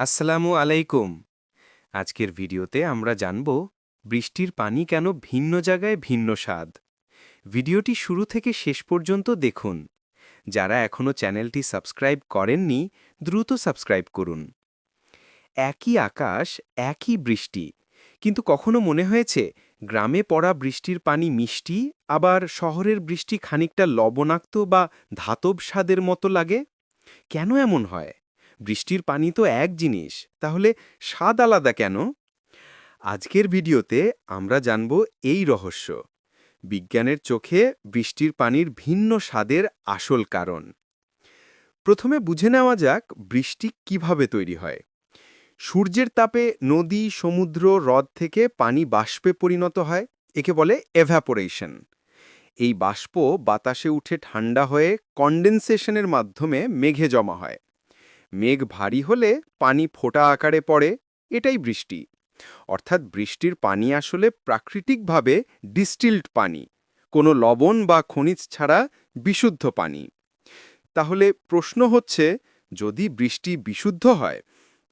আসসালামু আলাইকুম। আজকের ভিডিওতে আমরা জানব, বৃষ্টির পানি কেন ভিন্ন জায়গায় ভিন্ন স্বাদ? ভিডিওটি শুরু থেকে শেষ পর্যন্ত দেখুন। যারা এখনও চ্যানেলটি সাবস্ক্রাইব করেননি, দ্রুত সাবস্ক্রাইব করুন। একই আকাশ, একই বৃষ্টি, কিন্তু কখনো মনে হয়েছে গ্রামে পড়া বৃষ্টির পানি মিষ্টি, আবার শহরের বৃষ্টি খানিকটা লবণাক্ত বা ধাতব স্বাদের মতো লাগে? কেন এমন হয়? বৃষ্টির পানি তো এক জিনিস, তাহলে স্বাদ আলাদা কেন? আজকের ভিডিওতে আমরা জানব এই রহস্য, বিজ্ঞানের চোখে বৃষ্টির পানির ভিন্ন স্বাদের আসল কারণ। প্রথমে বুঝে নেওয়া যাক বৃষ্টি কীভাবে তৈরি হয়। সূর্যের তাপে নদী, সমুদ্র, হ্রদ থেকে পানি বাষ্পে পরিণত হয়, একে বলে এভ্যাপোরেশন এই বাষ্প বাতাসে উঠে ঠান্ডা হয়ে কন্ডেনসেশনের মাধ্যমে মেঘে জমা হয়। মেঘ ভারী হলে পানি ফোঁটা আকারে পড়ে, এটাই বৃষ্টি। অর্থাৎ বৃষ্টির পানি আসলে প্রাকৃতিকভাবে ডিস্টিল্ড পানি, কোনো লবণ বা খনিজ ছাড়া বিশুদ্ধ পানি। তাহলে প্রশ্ন হচ্ছে, যদি বৃষ্টি বিশুদ্ধ হয়,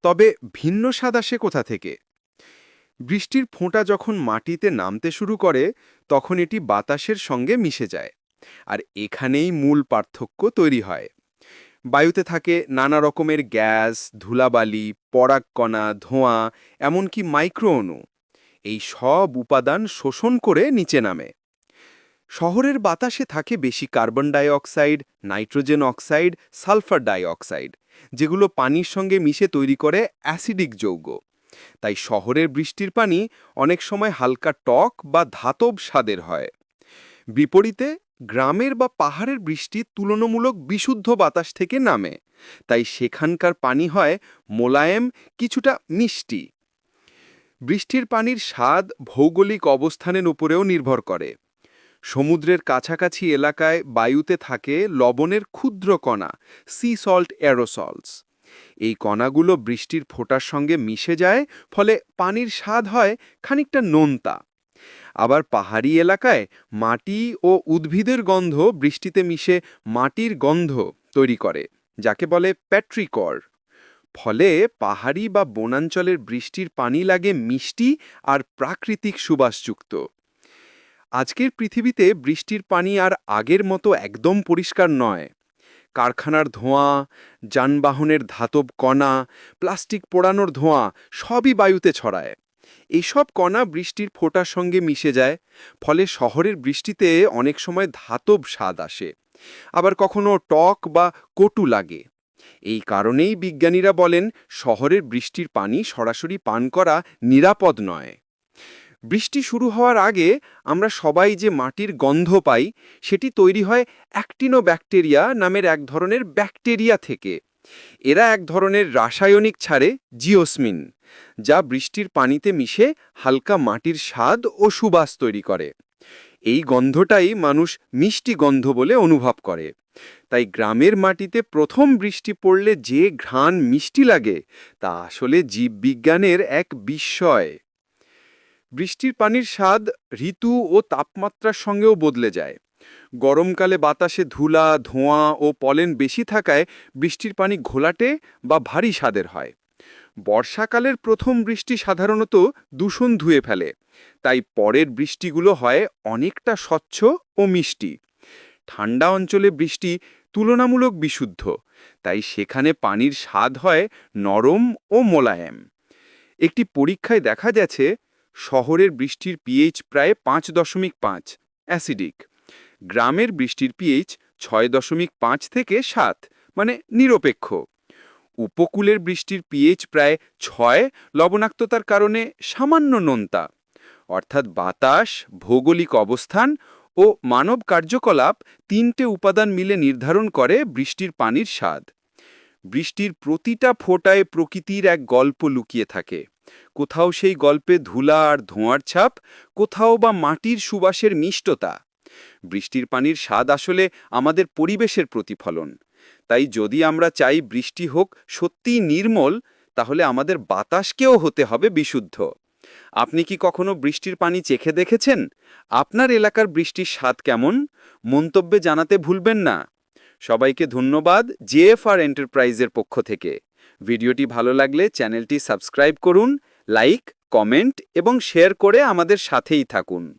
তবে ভিন্ন স্বাদ আসে কোথা থেকে? বৃষ্টির ফোঁটা যখন মাটিতে নামতে শুরু করে, তখন এটি বাতাসের সঙ্গে মিশে যায়, আর এখানেই মূল পার্থক্য তৈরি হয়। বায়ুতে থাকে নানা রকমের গ্যাস, ধুলাবালি পরাগকণা ধোঁয়া, এমনকি মাইক্রো অণু এই সব উপাদান শোষণ করে নিচে নামে। শহরের বাতাসে থাকে বেশি carbon dioxide, nitrogen oxide, sulphur dioxide, যেগুলো পানির সঙ্গে মিশে তৈরি করে অ্যাসিডিক যৌগ। তাই শহরের বৃষ্টির পানি অনেক সময় হালকা টক বা ধাতব স্বাদের হয়। বিপরীতে গ্রামের বা পাহাড়ের বৃষ্টি তুলনামূলক বিশুদ্ধ বাতাস থেকে নামে, তাই সেখানকার পানি হয় মোলায়েম, কিছুটা মিষ্টি। বৃষ্টির পানির স্বাদ ভৌগোলিক অবস্থানের উপরেও নির্ভর করে। সমুদ্রের কাছাকাছি এলাকায় বায়ুতে থাকে লবণের ক্ষুদ্র কণা, সি সল্ট অ্যারোসলস। এই কণাগুলো বৃষ্টির ফোঁটার সঙ্গে মিশে যায়, ফলে পানির স্বাদ হয় খানিকটা নোনতা। আবার পাহাড়ি এলাকায় মাটি ও উদ্ভিদের গন্ধ বৃষ্টিতে মিশে মাটির গন্ধ তৈরি করে, যাকে বলে প্যাট্রিকর ফলে পাহাড়ি বা বনাঞ্চলের বৃষ্টির পানি লাগে মিষ্টি আর প্রাকৃতিক সুবাসযুক্ত। আজকের পৃথিবীতে বৃষ্টির পানি আর আগের মতো একদম পরিষ্কার নয়। কারখানার ধোঁয়া, যানবাহনের ধাতব কণা, প্লাস্টিক পোড়ানোর ধোঁয়া সবই বায়ুতে ছড়ায়। এইসব কণা বৃষ্টির ফোঁটার সঙ্গে মিশে যায়, ফলে শহরের বৃষ্টিতে অনেক সময় ধাতব স্বাদ আসে, আবার কখনো টক বা কটু লাগে। এই কারণেই বিজ্ঞানীরা বলেন, শহরের বৃষ্টির পানি সরাসরি পান করা নিরাপদ নয়। বৃষ্টি শুরু হওয়ার আগে আমরা সবাই যে মাটির গন্ধ পাই, সেটি তৈরি হয় অ্যাক্টিনো ব্যাকটেরিয়া নামের এক ধরনের ব্যাকটেরিয়া থেকে। এরা এক ধরনের রাসায়নিক ছাড়ে জিওসমিন, যা বৃষ্টির পানিতে মিশে হালকা মাটির স্বাদ ও সুবাস তৈরি করে। এই গন্ধটাই মানুষ মিষ্টি গন্ধ বলে অনুভব করে। তাই গ্রামের মাটিতে প্রথম বৃষ্টি পড়লে যে ঘ্রাণ মিষ্টি লাগে, তা আসলে জীববিজ্ঞানের এক বিস্ময়। বৃষ্টির পানির স্বাদ ঋতু ও তাপমাত্রার সঙ্গেও বদলে যায়। গরমকালে বাতাসে ধুলা, ধোঁয়া ও পলেন বেশি থাকায় বৃষ্টির পানি ঘোলাটে বা ভারী স্বাদের হয়। বর্ষাকালের প্রথম বৃষ্টি সাধারণত দূষণ ধুয়ে ফেলে, তাই পরের বৃষ্টিগুলো হয় অনেকটা স্বচ্ছ ও মিষ্টি। ঠান্ডা অঞ্চলে বৃষ্টি তুলনামূলক বিশুদ্ধ, তাই সেখানে পানির স্বাদ হয় নরম ও মোলায়েম। একটি পরীক্ষায় দেখা গেছে, শহরের বৃষ্টির পিএইচ প্রায় পাঁচ দশমিক পাঁচ, অ্যাসিডিক। গ্রামের বৃষ্টির পিএইচ ছয় দশমিক পাঁচ থেকে সাত মানে নিরপেক্ষ। উপকূলের বৃষ্টির পিএইচ প্রায় ছয়, লবণাক্ততার কারণে সামান্য নোনতা। অর্থাৎ বাতাস, ভৌগোলিক অবস্থান ও মানব কার্যকলাপ তিনটে উপাদান মিলে নির্ধারণ করে বৃষ্টির পানির স্বাদ। বৃষ্টির প্রতিটা ফোঁটায় প্রকৃতির এক গল্প লুকিয়ে থাকে। কোথাও সেই গল্পে ধুলা আর ধোঁয়ার ছাপ, কোথাও বা মাটির সুবাসের মিষ্টতা। বৃষ্টির পানির স্বাদ আসলে আমাদের পরিবেশের প্রতিফলন। তাই যদি আমরা চাই বৃষ্টি হোক সত্যিই নির্মল, তাহলে আমাদের বাতাসকেও হতে হবে বিশুদ্ধ। আপনি কি কখনো বৃষ্টির পানি চেখে দেখেছেন? আপনার এলাকার বৃষ্টির স্বাদ কেমন? মন্তব্যে জানাতে ভুলবেন না। সবাইকে ধন্যবাদ জেএফআর এন্টারপ্রাইজের পক্ষ থেকে। ভিডিওটি ভালো লাগলে চ্যানেলটি সাবস্ক্রাইব করুন, লাইক, কমেন্ট এবং শেয়ার করে আমাদের সাথেই থাকুন।